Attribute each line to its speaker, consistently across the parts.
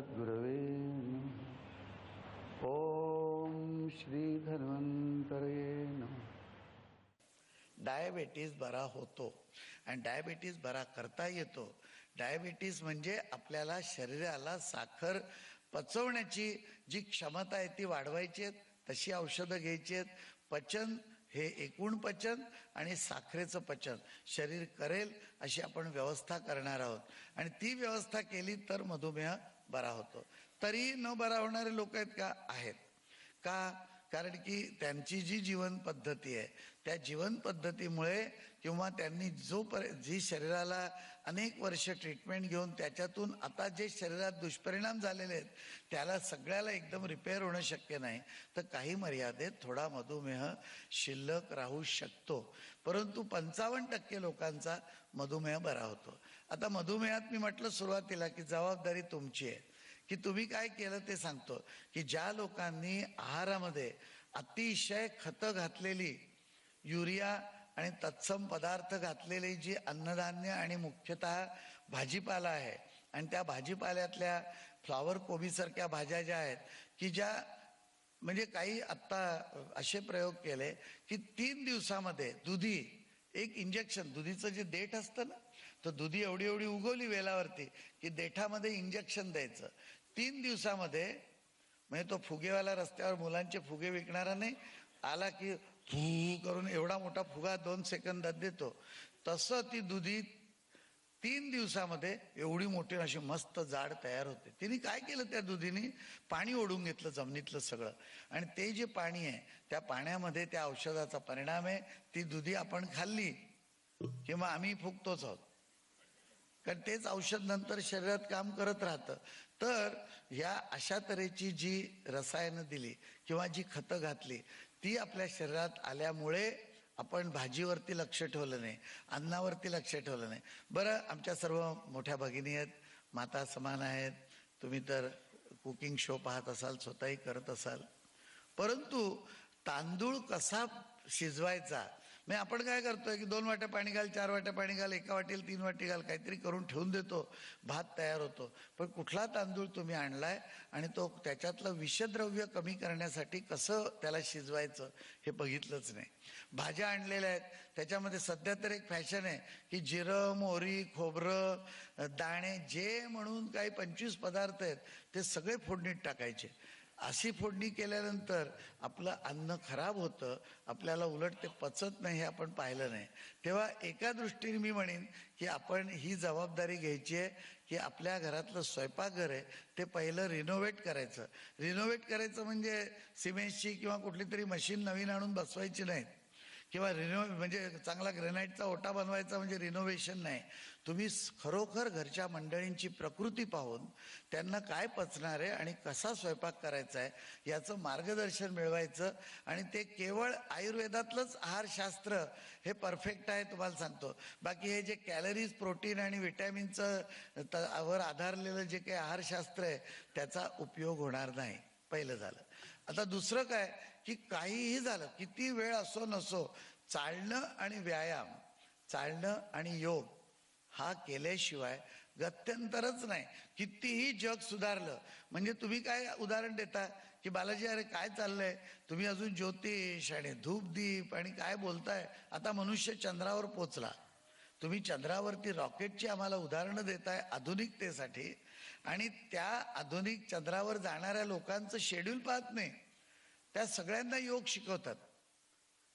Speaker 1: सद्गुरवे ओम Shri धन्वंतरे
Speaker 2: diabetes बरा होतो आणि डायबेटीस बरा करता येतो. डायबेटीस म्हणजे आपल्याला शरीराला साखर पचवण्याची जी क्षमता आहे ती वाढवायची आहेत तशी औषधं घ्यायची आहेत. पचन हे एकूण पचन आणि साखरेचं पचन. शरीर करेल अशी आपण व्यवस्था करणार आहोत. आणि ती व्यवस्था केली तर मधुमेह बरा होतो. तरी न बरा होणारे लोक आहेत का? आहेत. का? कारण की त्यांची जी जीवन पद्धती आहे त्या जीवन पद्धतीमुळे किंवा त्यांनी जो पर जी शरीराला अनेक वर्ष ट्रीटमेंट घेऊन त्याच्यातून आता जे शरीरात दुष्परिणाम झालेले आहेत त्याला सगळ्याला एकदम रिपेअर होणं शक्य नाही. तर काही मर्यादेत थोडा मधुमेह शिल्लक राहू शकतो. परंतु पंचावन्न टक्के लोकांचा मधुमेह बरा होतो. आता मधुमेहात मी म्हटलं सुरुवातीला की जबाबदारी तुमची आहे. की तुम्ही काय केलं ते सांगतो. की ज्या लोकांनी आहारामध्ये अतिशय खतं घातलेली युरिया आणि तत्सम पदार्थ घातलेली जी अन्नधान्य आणि मुख्यतः भाजीपाला आहे आणि त्या भाजीपाल्यातल्या फ्लॉवर कोबीसारख्या भाज्या ज्या आहेत की ज्या म्हणजे काही आत्ता असे प्रयोग केले की तीन दिवसामध्ये दुधी एक इंजेक्शन दुधीचं जे देठ असतं ना तर दुधी एवढी एवढी उगवली वेलावरती की देठामध्ये इंजेक्शन द्यायचं. तीन दिवसामध्ये म्हणजे तो फुगेवाला रस्त्यावर मुलांचे फुगे विकणारा नाही आला की फू करून एवढा मोठा फुगा दोन सेकंदात देतो. तसं ती दुधी तीन दिवसामध्ये एवढी मोठी अशी मस्त जाड तयार होते. तिने काय केलं त्या दुधीने? पाणी ओढून घेतलं जमिनीतलं सगळं. आणि ते जे पाणी आहे त्या पाण्यामध्ये त्या औषधाचा परिणाम आहे. ती दुधी आपण खाल्ली किंवा आम्ही फुकतोच आहोत. कारण तेच औषध नंतर शरीरात काम करत राहतं. तर ह्या अशा तऱ्हेची जी रसायनं दिली किंवा जी खतं घातली ती आपल्या शरीरात आल्यामुळे आपण भाजीवरती लक्ष ठेवलं नाही अन्नावरती लक्ष ठेवलं नाही. बरं आमच्या सर्व मोठ्या भगिनी आहेत माता समान आहेत तुम्ही तर कुकिंग शो पाहत असाल स्वतःही करत असाल. परंतु तांदूळ कसा शिजवायचा नाही आपण काय करतोय की दोन वाट्या पाणी घाल चार वाट्या पाणी घाल एका वाटेल तीन वाटी घाल काहीतरी करून ठेवून देतो. भात तयार होतो. पण कुठला तांदूळ तुम्ही आणलाय आणि तो त्याच्यातलं विषद्रव्य कमी करण्यासाठी कसं त्याला शिजवायचं हे बघितलंच नाही. भाज्या आणलेल्या आहेत. त्याच्यामध्ये सध्या तर एक फॅशन आहे की जिरं मोहरी खोबरं दाणे जे म्हणून काही पंचवीस पदार्थ आहेत ते सगळे फोडणीत टाकायचे. अशी फोडणी केल्यानंतर आपलं अन्न खराब होतं आपल्याला उलट ते पचत नाही हे आपण पाहिलं नाही. तेव्हा एका दृष्टीने मी म्हणेन की आपण ही जबाबदारी घ्यायची आहे की आपल्या घरातलं स्वयंपाकघर आहे ते पहिलं रिनोव्हेट करायचं. रिनोव्हेट करायचं म्हणजे सिमेंटची किंवा कुठली तरी मशीन नवीन आणून बसवायची नाहीत. किंवा रिनो म्हणजे चांगला ग्रेनाईटचा ओटा बनवायचा म्हणजे रिनोव्हेशन नाही. तुम्ही खरोखर घरच्या मंडळींची प्रकृती पाहून त्यांना काय पचणार आहे आणि कसा स्वयंपाक करायचा आहे याचं मार्गदर्शन मिळवायचं आणि ते केवळ आयुर्वेदातलंच आहारशास्त्र हे परफेक्ट आहे तुम्हाला सांगतो. बाकी हे जे कॅलरीज प्रोटीन आणि विटॅमिनचं वर आधारलेलं जे काही आहारशास्त्र आहे त्याचा उपयोग होणार नाही. पहिलं झालं. आता दुसरं काय? की काहीही झालं किती वेळ असो नसो चालणं आणि व्यायाम चालणं आणि योग हा केल्याशिवाय गत्यंतरच नाही. कितीही जग सुधारलं म्हणजे तुम्ही काय उदाहरण देता? की बालाजी अरे काय चाललंय? तुम्ही अजून ज्योतिष आणि धूपदीप आणि काय बोलताय? आता मनुष्य चंद्रावर पोचला. तुम्ही चंद्रावरती रॉकेटची आम्हाला उदाहरणं देताय आधुनिकतेसाठी आणि त्या आधुनिक चंद्रावर जाणाऱ्या लोकांचं शेड्यूल पाहत नाही. त्या सगळ्यांना योग शिकवतात.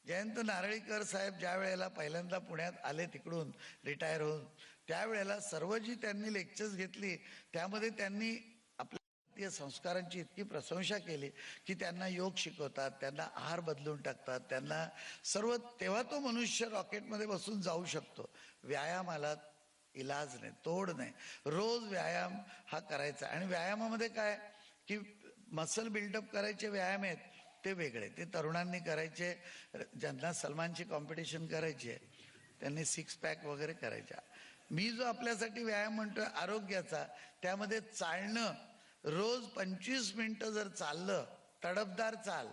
Speaker 2: जयंत नारळीकर साहेब ज्या वेळेला पहिल्यांदा पुण्यात आले तिकडून रिटायर होऊन त्यावेळेला सर्व जी त्यांनी लेक्चर्स घेतली. त्यामध्ये त्यांनी आपल्या भारतीय संस्कारांची इतकी प्रशंसा केली की त्यांना योग शिकवतात त्यांना आहार बदलून टाकतात त्यांना सर्व तेव्हा तो मनुष्य रॉकेटमध्ये बसून जाऊ शकतो. व्यायामाला इलाज नाही तोड नाही. रोज व्यायाम हा करायचा. आणि व्यायामामध्ये काय की मसल बिल्डअप करायचे व्यायाम आहेत. ते वेगळे. ते तरुणांनी करायचे ज्यांना सलमानची कॉम्पिटिशन करायची आहे त्यांनी सिक्स पॅक वगैरे करायच्या. मी जो आपल्यासाठी व्यायाम म्हणतोय आरोग्याचा त्यामध्ये चालणं रोज पंचवीस मिनटं जर चाललं तडपदार चाल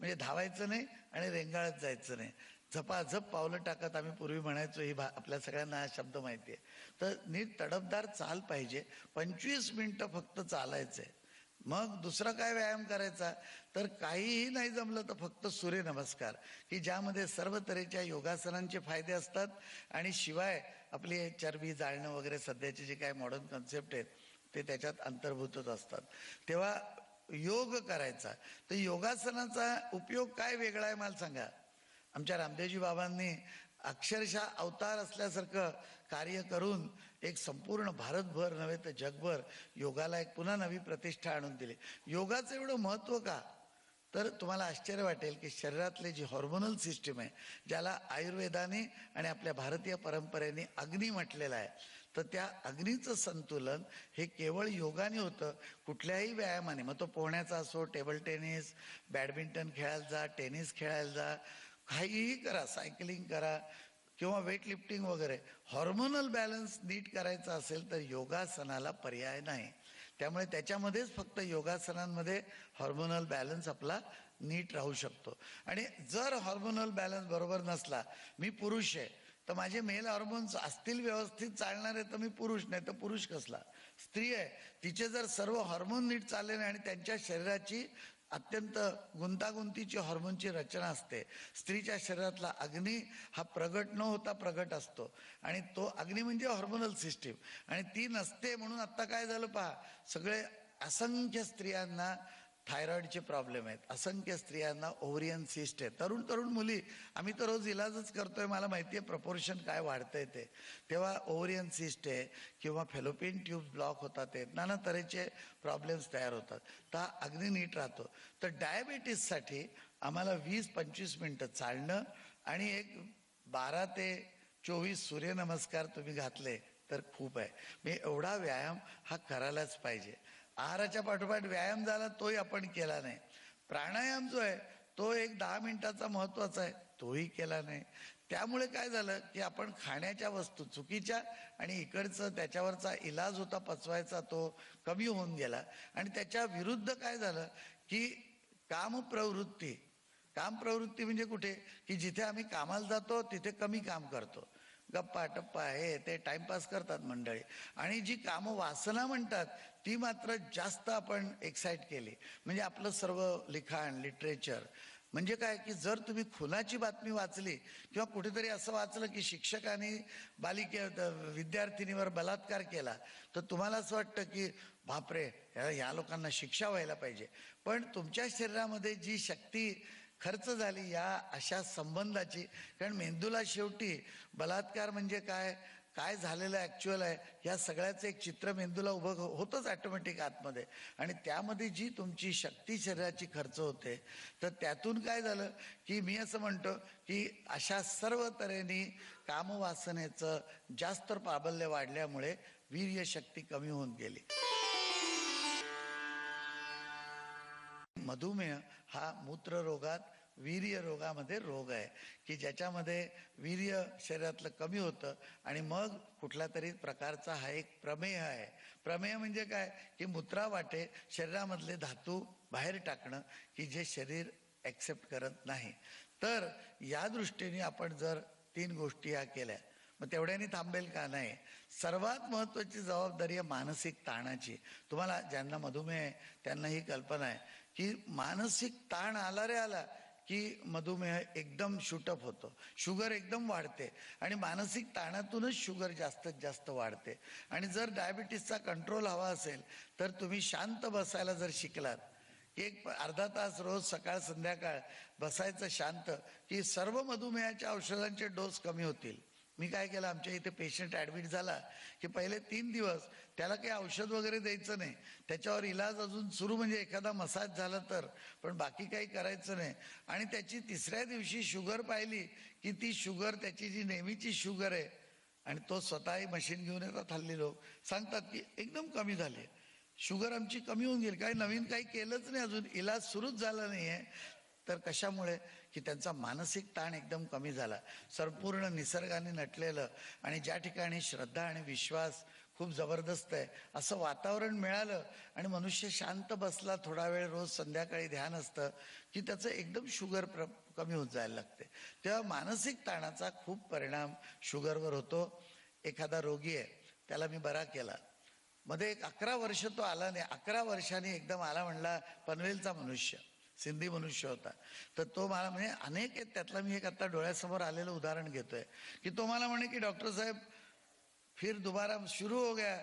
Speaker 2: म्हणजे धावायचं नाही आणि रेंगाळत जायचं नाही. झपाझप पावलं टाकत आम्ही पूर्वी म्हणायचो ही भा आपल्या सगळ्यांना हा शब्द माहिती आहे. तर नीट तडपदार चाल पाहिजे. पंचवीस मिनटं फक्त चालायचं आहे मग दुसरा काय व्यायाम करायचा? तर काहीही नाही जमलं तर फक्त सूर्यनमस्कार. की ज्यामध्ये सर्व तऱ्हेच्या योगासनांचे फायदे असतात आणि शिवाय आपली चरबी जाळणं वगैरे सध्याचे जे काय मॉडर्न कन्सेप्ट आहेत ते त्याच्यात अंतर्भूतच असतात. तेव्हा योग करायचा. तर योगासनाचा उपयोग काय वेगळा आहे मला सांगा? आमच्या रामदेवजी बाबांनी अक्षरशः अवतार असल्यासारखं कार्य करून एक संपूर्ण भारतभर नव्हे तर जगभर योगाला एक पुन्हा नवी प्रतिष्ठा आणून दिली. योगाचं एवढं महत्त्व का? तर तुम्हाला आश्चर्य वाटेल की शरीरातले जी हॉर्मोनल सिस्टीम आहे ज्याला आयुर्वेदाने आणि आपल्या भारतीय परंपरेने अग्नी म्हटलेलं आहे तर त्या अग्नीचं संतुलन हे केवळ योगाने होतं कुठल्याही व्यायामाने. मग तो पोहण्याचा असो टेबल टेनिस बॅडमिंटन खेळायला जा टेनिस खेळायला जा काहीही करा सायकलिंग करा किंवा वेट लिफ्टिंग वगैरे हॉर्मोनल बॅलन्स नीट करायचा असेल तर योगासनाला पर्याय नाही. त्यामुळे त्याच्यामध्येच फक्त योगासनांमध्ये हॉर्मोनल बॅलन्स आपला नीट राहू शकतो. आणि जर हॉर्मोनल बॅलन्स बरोबर नसला मी पुरुष आहे तर माझे मेल हॉर्मोन्स असतील व्यवस्थित चालणारे तर मी पुरुष नाही तर पुरुष कसला? स्त्री आहे तिचे जर सर्व हॉर्मोन नीट चालले नाही आणि त्यांच्या शरीराची अत्यंत गुंतागुंतीची हॉर्मोनची रचना असते. स्त्रीच्या शरीरातला अग्नी हा प्रगट न होता प्रगट असतो. आणि तो अग्नी म्हणजे हॉर्मोनल सिस्टीम आणि ती नसते म्हणून आत्ता काय झालं पहा. सगळे असंख्य स्त्रियांना थायरॉईडचे प्रॉब्लेम आहेत. असंख्य स्त्रियांना ओव्हरियन सिस्ट आहे. तरुण तरुण मुली आम्ही तर रोज इलाजच करतोय. मला माहिती आहे प्रपोर्शन काय वाढतंय ते. तेव्हा ओव्हरियन सिस्ट आहे किंवा फेलोपिन ट्यूब ब्लॉक होतात आहेत नाना तऱ्हेचे प्रॉब्लेम्स तयार होतात. तर हा अग्नी नीट राहतो. तर डायबिटीससाठी आम्हाला वीस पंचवीस मिनटं चालणं आणि एक बारा ते चोवीस सूर्यनमस्कार तुम्ही घातले तर खूप आहे. मी एवढा व्यायाम हा करायलाच पाहिजे. आहाराच्या पाठोपाठ व्यायाम झाला तोही आपण केला नाही. प्राणायाम जो आहे तो एक दहा मिनिटाचा महत्त्वाचा आहे तोही केला नाही. त्यामुळे काय झालं की आपण खाण्याच्या वस्तू चुकीच्या आणि इकडचं त्याच्यावरचा इलाज होता पचवायचा तो कमी होऊन गेला. आणि त्याच्या विरुद्ध काय झालं की कामप्रवृत्ती काम प्रवृत्ती म्हणजे कुठे? की जिथे आम्ही कामाला जातो तिथे कमी काम करतो. गप्पा टप्पा हे ते टाइमपास करतात मंडळी. आणि जी कामं वासना म्हणतात ती मात्र जास्त आपण एक्साईट केली. म्हणजे आपलं सर्व लिखाण लिटरेचर म्हणजे काय की जर तुम्ही खुनाची बातमी वाचली किंवा कुठेतरी असं वाचलं की शिक्षकाने बालिके विद्यार्थिनीवर बलात्कार केला तर तुम्हाला असं वाटतं की बापरे ह्या या लोकांना शिक्षा व्हायला पाहिजे. पण तुमच्या शरीरामध्ये जी शक्ती खर्च झाली या अशा संबंधाची. कारण मेंदूला शेवटी बलात्कार म्हणजे काय? काय झालेलं ऍक्च्युअल आहे? या सगळ्याचं एक चित्र मेंदूला उभं हो-, होतंच ॲटोमॅटिक आतमध्ये. आणि त्यामध्ये जी तुमची शक्ती शरीराची खर्च होते तर त्यातून काय झालं? की मी असं म्हणतो की अशा सर्व तऱ्हेने कामवासनेचं जास्त प्राबल्य वाढल्यामुळे वीर्य शक्ती कमी होऊन गेली. मधुमेह हा मूत्ररोगात वीर्य रोगामध्ये रोग आहे. की ज्याच्यामध्ये वीर्य शरीरातलं कमी होतं आणि मग कुठला तरी प्रकारचा हा एक प्रमेय आहे. प्रमेय म्हणजे काय? की मूत्रावाटे शरीरामधले धातू बाहेर टाकणं की जे शरीर ॲक्सेप्ट करत नाही. तर या दृष्टीने आपण जर तीन गोष्टी ह्या केल्या मग तेवढ्याने थांबेल का? नाही. सर्वात महत्वाची जबाबदारी आहे मानसिक ताणाची. तुम्हाला ज्यांना मधुमेह आहे त्यांना ही कल्पना आहे की मानसिक ताण आला रे आला की मधुमेह एकदम शूटअप होतो. शुगर एकदम वाढते. आणि मानसिक ताणातूनच शुगर जास्तीत जास्त वाढते. आणि जर डायबिटीसचा कंट्रोल हवा असेल तर तुम्ही शांत बसायला जर शिकलात एक अर्धा तास रोज सकाळ संध्याकाळ बसायचं शांत की सर्व मधुमेहाच्या औषधांचे डोस कमी होतील. मी काय केलं आमच्या इथे पेशंट ऍडमिट झाला की पहिले तीन दिवस त्याला काही औषध वगैरे द्यायचं नाही. त्याच्यावर इलाज अजून सुरू म्हणजे एखादा मसाज झाला तर पण बाकी काही करायचं नाही. आणि त्याची तिसऱ्या दिवशी शुगर पाहिली की ती शुगर त्याची जी नेहमीची शुगर आहे आणि तो स्वतःही मशीन घेऊन येतात हल्ली लोक. सांगतात की एकदम कमी झाली शुगर आमची कमी होऊन गेली. काही नवीन काही केलंच नाही अजून. इलाज सुरूच झाला नाहीये. तर कशामुळे? की त्यांचा मानसिक ताण एकदम कमी झाला. संपूर्ण निसर्गाने नटलेलं आणि ज्या ठिकाणी श्रद्धा आणि विश्वास खूप जबरदस्त आहे असं वातावरण मिळालं आणि मनुष्य शांत बसला थोडा वेळ रोज संध्याकाळी ध्यान असतं की त्याचं एकदम शुगर प्र कमी होत जायला लागते. तेव्हा मानसिक ताणाचा खूप परिणाम शुगरवर होतो. एखादा रोगी आहे त्याला मी बरा केला. मध्ये एक अकरा वर्ष तो आला नाही. अकरा वर्षांनी एकदम आला म्हणला पनवेलचा मनुष्य. सिंधी मनुष्य होता. तर तो मला म्हणजे अनेक आहेत त्यातला मी एक आता डोळ्यासमोर आलेलं उदाहरण घेतोय. की तो मला म्हणे की डॉक्टर साहेब फिर दोबारा शुरू हो गया.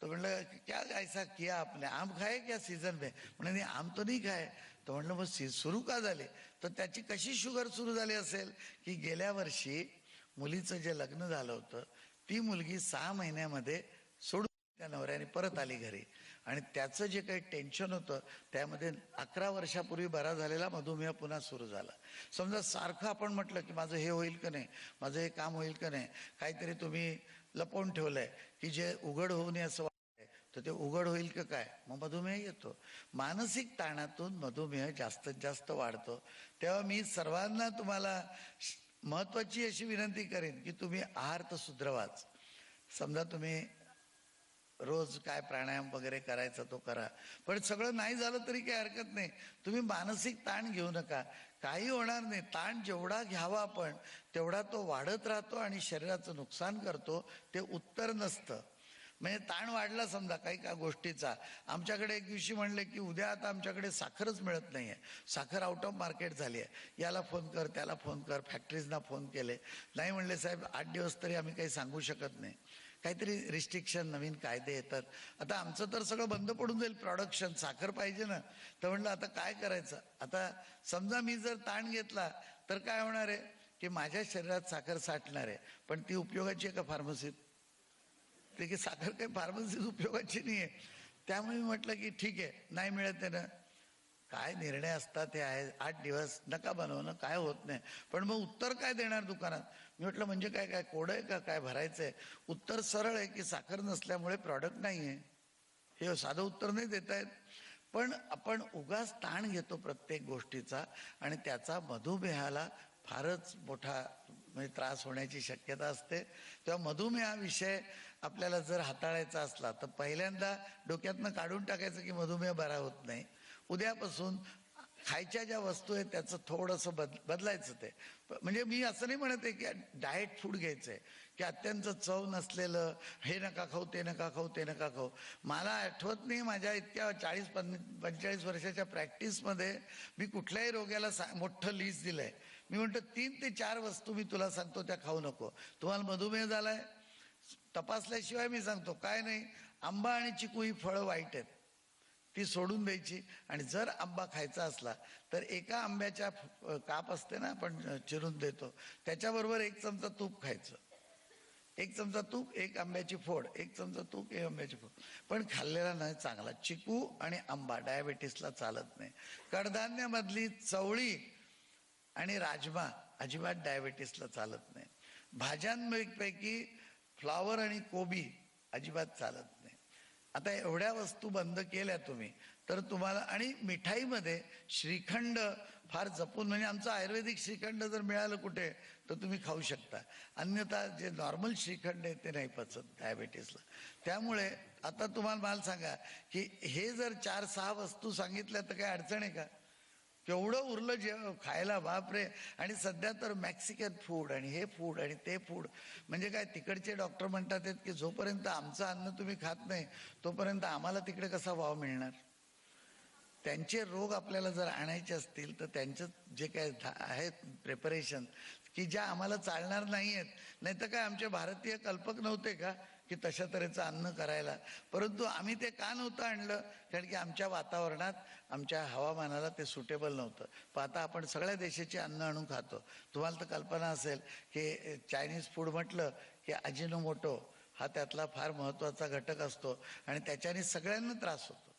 Speaker 2: तो म्हणलं क्या ऐसा किया आपने? आम खाए क्या सीजन में? म्हणे नाही आम तो नाही खाय तो म्हणलं मग सी सुरू का झाले? तर त्याची कशी शुगर सुरू झाली असेल? की गेल्या वर्षी मुलीचं जे लग्न झालं होतं ती मुलगी सहा महिन्यामध्ये सोडून त्या नवऱ्याने परत आली घरी. आणि त्याचं जे काही टेन्शन होतं त्यामध्ये अकरा वर्षापूर्वी बरा झालेला मधुमेह पुन्हा सुरू झाला. समजा सारखं आपण म्हटलं की माझं हे होईल का नाही माझं हे काम होईल का नाही काहीतरी तुम्ही लपवून ठेवलंय की जे उघड होऊ नये असं वाटतंय तर ते उघड होईल का काय? मग मधुमेह येतो. मानसिक ताणातून मधुमेह जास्तीत जास्त वाढतो. तेव्हा मी सर्वांना तुम्हाला श- महत्वाची अशी विनंती करेन की तुम्ही आहार तर सुधरवाच. समजा तुम्ही रोज काय प्राणायाम वगैरे करायचा तो करा. पण सगळं नाही झालं तरी काही हरकत नाही. तुम्ही मानसिक ताण घेऊ नका. काही होणार नाही. ताण जेवढा घ्यावा आपण तेवढा तो वाढत राहतो आणि शरीराचं नुकसान करतो ते उत्तर नसतं. म्हणजे ताण वाढला समजा काही का गोष्टीचा. आमच्याकडे एक दिवशी म्हणले की उद्या आता आमच्याकडे साखरच मिळत नाही आहे साखर आउट ऑफ मार्केट झाली आहे. याला फोन कर त्याला फोन कर फॅक्टरीजना फोन केले. नाही म्हणले साहेब आठ दिवस तरी आम्ही काही सांगू शकत नाही. काहीतरी रिस्ट्रिक्शन नवीन कायदे येतात. आता आमचं तर सगळं बंद पडून जाईल प्रोडक्शन साखर पाहिजे ना. तर म्हणलं आता काय करायचं? आता समजा मी जर ताण घेतला तर काय होणार आहे? की माझ्या शरीरात साखर साठणार आहे. पण ती उपयोगाची आहे का फार्मसीत ते की साखर काही फार्मसीत उपयोगाची नाही आहे. त्यामुळे मी म्हटलं की ठीक आहे नाही मिळत आहे ना. काय निर्णय असतात हे आहे आठ दिवस नका बनवणं काय होत नाही. पण मग उत्तर काय देणार दुकानात? मी म्हटलं म्हणजे काय काय कोड आहे का? काय भरायचंय? उत्तर सरळ आहे की साखर नसल्यामुळे प्रॉडक्ट नाही आहे हे साधं उत्तर नाही देत आहेत पण आपण उगाच ताण घेतो प्रत्येक गोष्टीचा आणि त्याचा मधुमेहाला फारच मोठा म्हणजे त्रास होण्याची शक्यता असते. तेव्हा मधुमेह हा विषय आपल्याला जर हाताळायचा असला तर पहिल्यांदा डोक्यातनं काढून टाकायचं की मधुमेह बरा होत नाही. उद्यापासून खायच्या ज्या वस्तू आहेत त्याचं थोडंसं बद बदलायचं ते. म्हणजे मी असं नाही म्हणत आहे की डाएट फूड घ्यायचं आहे की अत्यंत चव नसलेलं हे नका खाऊ ते नका खाऊ ते नका खाऊ. मला आठवत नाही माझ्या इतक्या चाळीस पन पंचेचाळीस वर्षाच्या प्रॅक्टिसमध्ये मी कुठल्याही रोग्याला सा मोठं लिस्ट दिलंय. मी म्हणतो तीन ते चार वस्तू मी तुला सांगतो त्या खाऊ नको. तुम्हाला मधुमेह झालाय तपासल्याशिवाय मी सांगतो काय नाही आंबा आणि चिकू ही फळं वाईट आहेत. ती सोडून द्यायची. आणि जर आंबा खायचा असला तर एका आंब्याच्या काप असते ना आपण चिरून देतो. त्याच्याबरोबर एक चमचा तूप खायचं. एक चमचा तूप एक आंब्याची फोड एक चमचा तूप एक आंब्याची फोड. पण खाल्लेला नाही चांगला. चिकू आणि आंबा डायबेटीसला चालत नाही. कडधान्यामधली चवळी आणि राजमा अजिबात डायबेटीसला चालत नाही. भाज्यांपैकी फ्लावर आणि कोबी अजिबात चालत नाही आता एवढ्या वस्तू बंद केल्या तुम्ही तर तुम्हाला आणि मिठाईमध्ये श्रीखंड फार जपून म्हणजे आमचं आयुर्वेदिक श्रीखंड जर मिळालं कुठे तर तुम्ही खाऊ शकता. अन्यथा जे नॉर्मल श्रीखंड आहे ते नाही पचत डायबेटीसला त्यामुळे आता तुम्हाला मला सांगा की हे जर चार सहा वस्तू सांगितल्या तर काही अडचण आहे का? केवढं उरलं जे खायला बापरे. आणि सध्या तर मॅक्सिकन फूड आणि हे फूड आणि ते फूड म्हणजे काय तिकडचे डॉक्टर म्हणतात आहेत की जोपर्यंत आमचं अन्न तुम्ही खात नाही तोपर्यंत आम्हाला तिकडे कसा वाव मिळणार? त्यांचे रोग आपल्याला जर आणायचे असतील तर त्यांचं जे काय आहेत प्रिपरेशन की ज्या आम्हाला चालणार नाही आहेत नाही तर काय आमचे भारतीय कल्पक नव्हते का? की तशा तऱ्हेचं अन्न करायला. परंतु आम्ही ते का नव्हतं आणलं? कारण की आमच्या वातावरणात आमच्या हवामानाला ते सुटेबल नव्हतं. पण आता आपण सगळ्या देशाचे अन्न आणून खातो. तुम्हाला तर कल्पना असेल की चायनीज फूड म्हटलं की अजिनोमोटो हा त्यातला फार महत्त्वाचा घटक असतो आणि त्याच्याने सगळ्यांना त्रास होतो.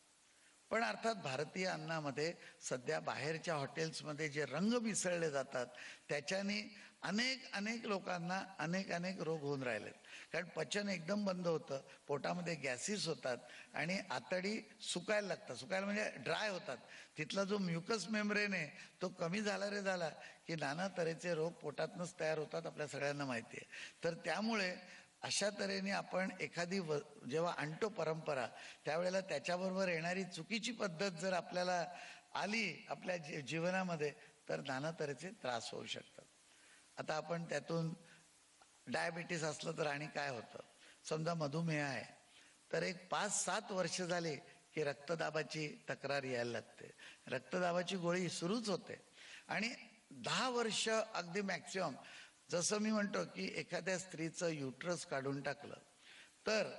Speaker 2: पण अर्थात भारतीय अन्नामध्ये सध्या बाहेरच्या हॉटेल्समध्ये जे रंग मिसळले जातात त्याच्याने अनेक अनेक लोकांना अनेक अनेक रोग होऊन राहिलेत. कारण पचन एकदम बंद होतं. पोटामध्ये गॅसेस होतात आणि आतडी सुकायला लागतात. सुकायला म्हणजे ड्राय होतात. तिथला जो म्युकस मेम्ब्रेन आहे तो कमी झाला रे झाला की नाना तऱ्हेचे रोग पोटातनंच तयार होतात आपल्या सगळ्यांना माहिती आहे तर त्यामुळे अशा तऱ्हेने आपण एखादी व जेव्हा आणतो परंपरा त्यावेळेला त्याच्याबरोबर येणारी चुकीची पद्धत जर आपल्याला आली आपल्या जी- जीवनामध्ये तर नाना तऱ्हेचे त्रास होऊ शकतात. आता आपण त्यातून डायबिटीस असलं तर आणि काय होतं? समजा मधुमेह आहे. तर एक पाच सात वर्ष झाली की रक्तदाबाची तक्रार यायला लागते. रक्तदाबाची गोळी सुरूच होते. आणि दहा वर्ष अगदी मॅक्सिमम जसं मी म्हणतो की एखाद्या स्त्रीचं युट्रस काढून टाकलं तर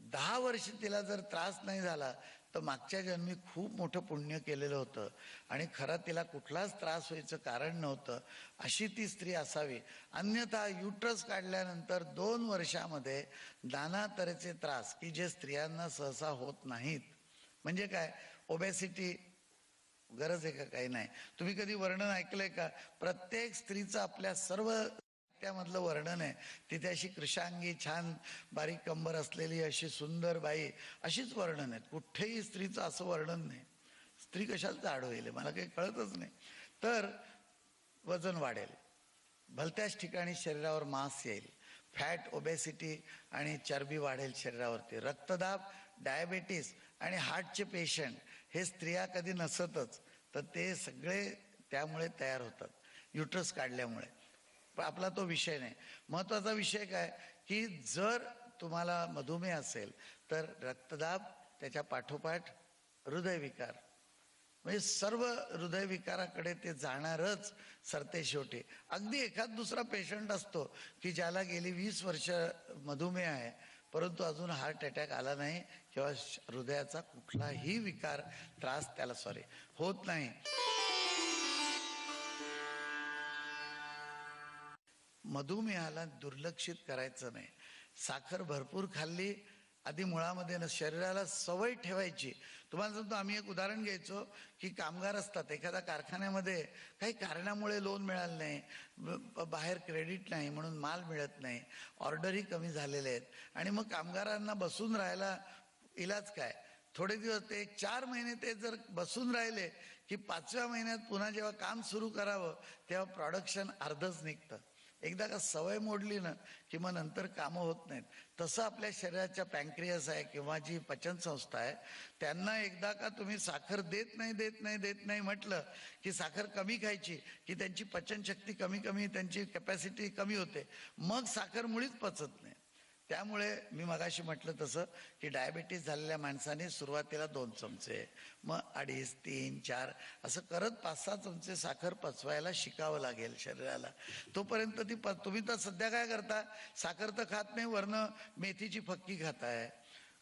Speaker 2: दहा वर्ष तिला जर त्रास नाही झाला तर मागच्या जन्मी खूप मोठं पुण्य केलेलं होतं. आणि खरं तिला कुठलाच त्रास व्हायचं कारण नव्हतं. अशी ती स्त्री असावी. अन्यथा युट्रस काढल्यानंतर दोन वर्षामध्ये नाना तऱ्हेचे त्रास की जे स्त्रियांना सहसा होत नाहीत. म्हणजे काय? ओबेसिटी गरज आहे का? काही नाही. तुम्ही कधी वर्णन ऐकलंय का? प्रत्येक स्त्रीचं आपल्या सर्व त्यामधलं वर्णन आहे. तिथे अशी कृषांगी छान बारीक कंबर असलेली अशी सुंदर बाई अशीच वर्णन आहेत. कुठेही स्त्रीचं असं वर्णन नाही. स्त्री कशाला जाड होईल मला काही कळतच नाही. तर वजन वाढेल. भलत्याच ठिकाणी शरीरावर मांस येईल. फॅट ओबेसिटी आणि चरबी वाढेल शरीरावरती. रक्तदाब डायबेटीस आणि हार्टचे पेशंट हे स्त्रिया कधी नसतच तर ते सगळे त्यामुळे तयार होतात. युट्रस काढल्यामुळे. पण आपला तो विषय नाही. महत्त्वाचा विषय काय? की जर तुम्हाला मधुमेह असेल तर रक्तदाब त्याच्या पाठोपाठ हृदयविकार. म्हणजे सर्व हृदयविकाराकडे ते जाणारच सरते शेवटी. अगदी एखाद दुसरा पेशंट असतो की ज्याला गेली वीस वर्ष मधुमेह आहे परंतु अजून हार्ट अटॅक आला नाही किंवा हृदयाचा कुठलाही विकार त्रास त्याला सॉरी होत नाही. मधुमेहाला दुर्लक्षित करायचं नाही. साखर भरपूर खाल्ली आधी मुळामध्ये ना शरीराला सवय ठेवायची. तुम्हाला सांगतो आम्ही एक उदाहरण घ्यायचो की कामगार असतात एखाद्या कारखान्यामध्ये काही कारणामुळे लोन मिळालं नाही बाहेर क्रेडिट नाही म्हणून माल मिळत नाही. ऑर्डरही कमी झालेले आहेत. आणि मग कामगारांना बसून राहायला इलाज काय? थोडे दिवस ते एक चार महिने ते जर बसून राहिले की पाचव्या महिन्यात पुन्हा जेव्हा काम सुरू करावं तेव्हा प्रॉडक्शन अर्धच निघतं. एकदा का सवय मोडली ना की मग नंतर कामं होत नाहीत. तसं आपल्या शरीराच्या पँक्रियस आहे किंवा जी पचन संस्था आहे त्यांना एकदा का तुम्ही साखर देत नाही देत नाही देत नाही म्हटलं की साखर कमी खायची की त्यांची पचनशक्ती कमी कमी त्यांची कॅपॅसिटी कमी होते मग साखर मुळीच पचत नाही. त्यामुळे मी मगाशी म्हटलं तसं की डायबिटीस झालेल्या माणसाने सुरुवातीला दोन चमचे मग अडीच तीन चार असं करत पाच सहा चमचे साखर पचवायला शिकावं लागेल शरीराला. तोपर्यंत ती प तुम्ही तर सध्या काय करता? साखर तर खात नाही वरनं मेथीची फक्की खाताय.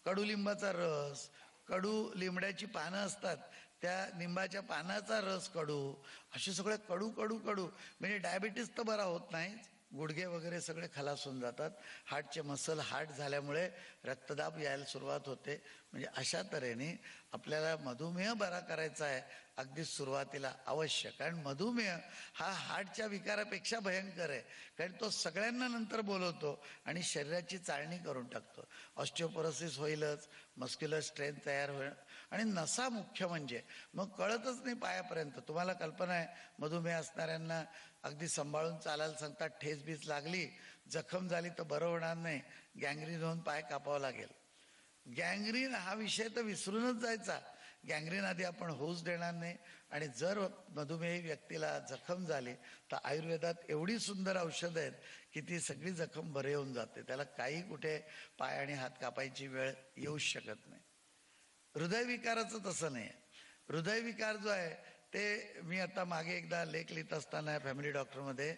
Speaker 2: कडुलिंबाचा रस कडू लिंबड्याची पानं असतात त्या लिंबाच्या पानाचा रस कडू असे सगळे कडू कडू कडू. म्हणजे डायबिटीस तर बरा होत नाही गुडघे वगैरे सगळे खलास होऊन जातात. हार्टचे मसल हार्ट झाल्यामुळे रक्तदाब यायला सुरुवात होते. म्हणजे अशा तऱ्हेने आपल्याला मधुमेह बरा करायचा आहे अगदी सुरुवातीला अवश्य. कारण मधुमेह हा हार्टच्या विकारापेक्षा भयंकर आहे. कारण तो सगळ्यांना नंतर बोलवतो आणि शरीराची चाळणी करून टाकतो. ऑस्टिओपोरोसिस होईलच मस्क्युलर स्ट्रेंथ तयार होईल. आणि नसा मुख्य म्हणजे मग कळतच नाही पायापर्यंत. तुम्हाला कल्पना आहे मधुमेह असणाऱ्यांना अगदी सांभाळून चालायला सांगतात ठेस बीस लागली जखम झाली तर बरं होणार नाही गँग्रीन होऊन पाय कापावं लागेल. गँग्रीन हा विषय तर विसरूनच जायचा. गँग्रीन आधी आपण होऊच देणार नाही आणि जर मधुमेही व्यक्तीला जखम झाली तर आयुर्वेदात एवढी सुंदर औषधं आहेत की ती सगळी जखम बरे होऊन जाते. त्याला काही कुठे पाय आणि हात कापायची वेळ येऊच शकत नाही. हृदयविकाराचं तसं नाही हृदयविकार जो आहे ते मी आता मागे एकदा लेख लिहित असताना फॅमिली डॉक्टरमध्ये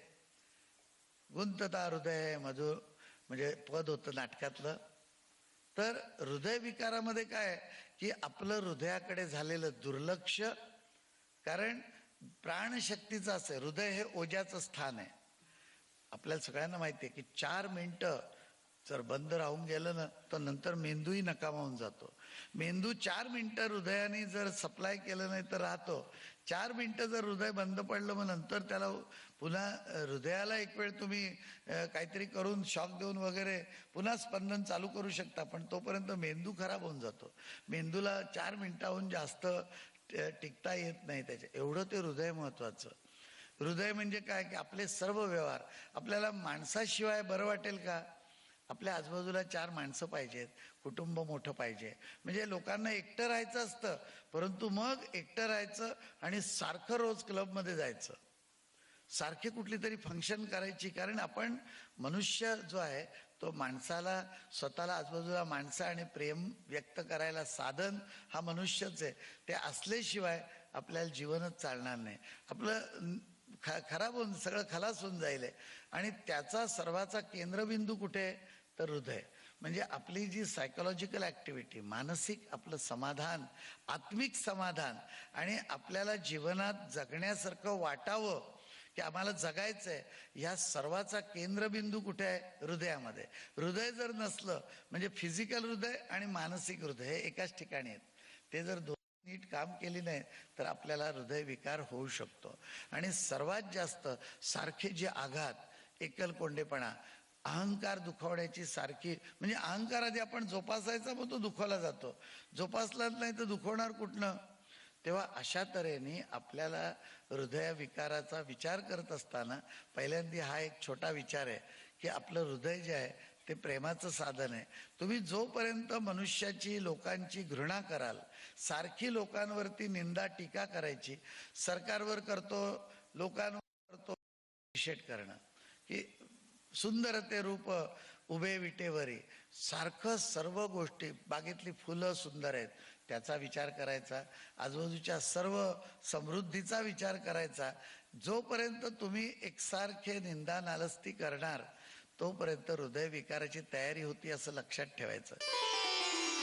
Speaker 2: गुंतता हृदय मधुर म्हणजे पद होतं नाटकातलं. तर हृदयविकारामध्ये काय की आपलं हृदयाकडे झालेलं दुर्लक्ष कारण प्राणशक्तीचं असं हृदय हे ओजाचं स्थान आहे. आपल्याला सगळ्यांना माहिती आहे की चार मिनटं जर बंद राहून गेलं ना तर नंतर मेंदूही नकामा होऊन जातो. मेंदू चार मिनटं हृदयाने जर सप्लाय केलं नाही तर राहतो. चार मिनटं जर हृदय बंद पडलं मग नंतर त्याला पुन्हा हृदयाला एक वेळ तुम्ही काहीतरी करून शॉक देऊन वगैरे पुन्हा स्पंदन चालू करू शकता पण तोपर्यंत मेंदू खराब होऊन जातो. मेंदूला चार मिनिटाहून जास्त टिकता येत नाही त्याच्या एवढं ते हृदय महत्वाचं. हृदय म्हणजे काय? की आपले सर्व व्यवहार. आपल्याला माणसाशिवाय बरं वाटेल का? आपल्या आजूबाजूला चार माणसं पाहिजेत कुटुंब मोठं पाहिजे. म्हणजे लोकांना एकटं राहायचं असतं परंतु मग एकटं राहायचं आणि सारखं रोज क्लबमध्ये जायचं. सारखे कुठली तरी फंक्शन करायची कारण आपण मनुष्य जो आहे तो माणसाला स्वतःला आजूबाजूला माणसं आणि प्रेम व्यक्त करायला साधन हा मनुष्यच आहे. ते असल्याशिवाय आपल्याला जीवनच चालणार नाही. आपलं ख खराब होऊन सगळं खलास होऊन जाईल आणि त्याचा सर्वाचा केंद्रबिंदू कुठे? तर हृदय. म्हणजे आपली जी सायकोलॉजिकल ॲक्टिव्हिटी मानसिक आपलं समाधान आत्मिक समाधान आणि आपल्याला जीवनात जगण्यासारखं वाटावं की आम्हाला जगायचंय ह्या सर्वाचा केंद्रबिंदू कुठे आहे? हृदयामध्ये. हृदय जर नसलं म्हणजे फिजिकल हृदय आणि मानसिक हृदय हे एकाच ठिकाणी आहेत. ते जर दोन नीट काम केली नाही तर आपल्याला हृदयविकार होऊ शकतो. आणि सर्वात जास्त सारखे जे आघात एकलकोंडेपणा अहंकार दुखवण्याची सारखी म्हणजे अहंकार आधी आपण जोपासायचा मग तो दुखवला जातो. जोपासलाच नाही तर दुखवणार कुठनं? तेव्हा अशा तऱ्हेने आपल्याला हृदयविकाराचा विचार करत असताना पहिल्यांदा हा एक छोटा विचार आहे की आपलं हृदय जे आहे ते प्रेमाचं साधन आहे. तुम्ही जोपर्यंत मनुष्याची लोकांची घृणा कराल सारखी लोकांवरती निंदा टीका करायची सरकारवर करतो लोकांवर करतो निषेध करणं. की सुंदर ते रूप उभे विटेवरी. सारखं सर्व गोष्टी बागेतली फुलं सुंदर आहेत त्याचा विचार करायचा. आजूबाजूच्या सर्व समृद्धीचा विचार करायचा. जोपर्यंत तुम्ही एकसारखे निंदा नालस्ती करणार तोपर्यंत हृदय विकाराची तयारी होती असं लक्षात ठेवायचं.